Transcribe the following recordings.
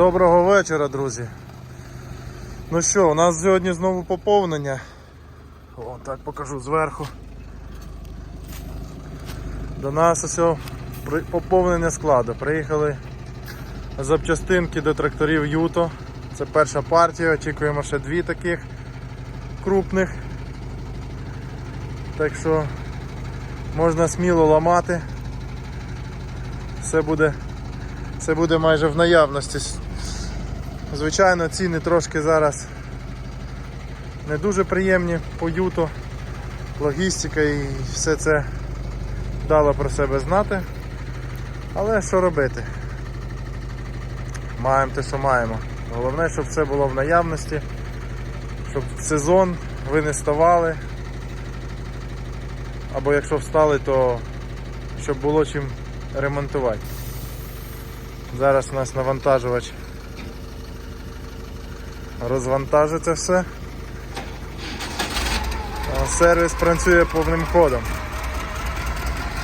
Доброго вечора, друзі. Ну що, у нас сьогодні знову поповнення. О, так покажу зверху. До нас ось поповнення складу. Приїхали запчастинки до тракторів Юто. Це перша партія, очікуємо ще дві таких крупних. Так що можна сміло ламати. Все буде, все буде майже в наявності. Звичайно, ціни трошки зараз не дуже приємні по юто. Логістика і все це дало про себе знати. Але що робити? Маємо те, що маємо. Головне, щоб все було в наявності, щоб в сезон ви не ставали. Або якщо встали, то щоб було чим ремонтувати. Зараз у нас навантажувач розвантажить це все. Сервіс працює повним ходом.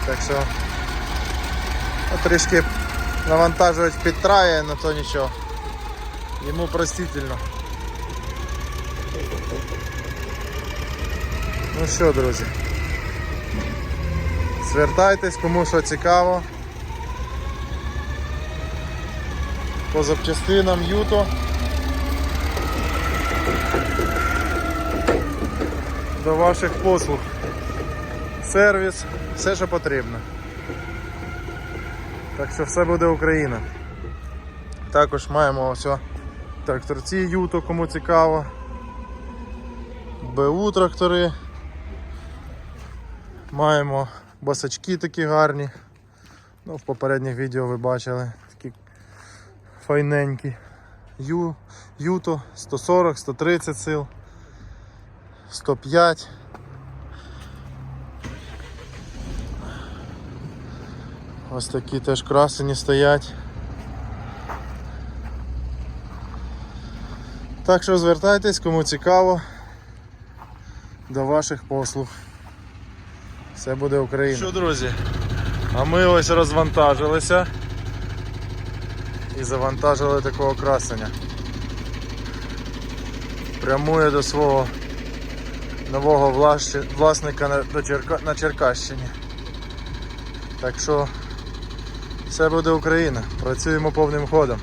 Так що ну, трішки навантажувач підтрає, на то нічого. Йому простительно. Ну що, друзі, звертайтесь, кому що цікаво. По запчастинам Юто. До ваших послуг. Сервіс, все, що потрібно. Так що все буде Україна. Також маємо ось тракторці Юто, кому цікаво. БУ трактори. Маємо басачки такі гарні. Ну, в попередніх відео ви бачили такі файненькі. Юто 140, 130 сил, 105. Ось такі теж красені стоять. Так що звертайтесь, кому цікаво, до ваших послуг. Все буде Україна. Що, друзі? А ми ось розвантажилися і завантажили такого красення. Прямує до свого нового власника на, Черкащині. Так що все буде Україна. Працюємо повним ходом.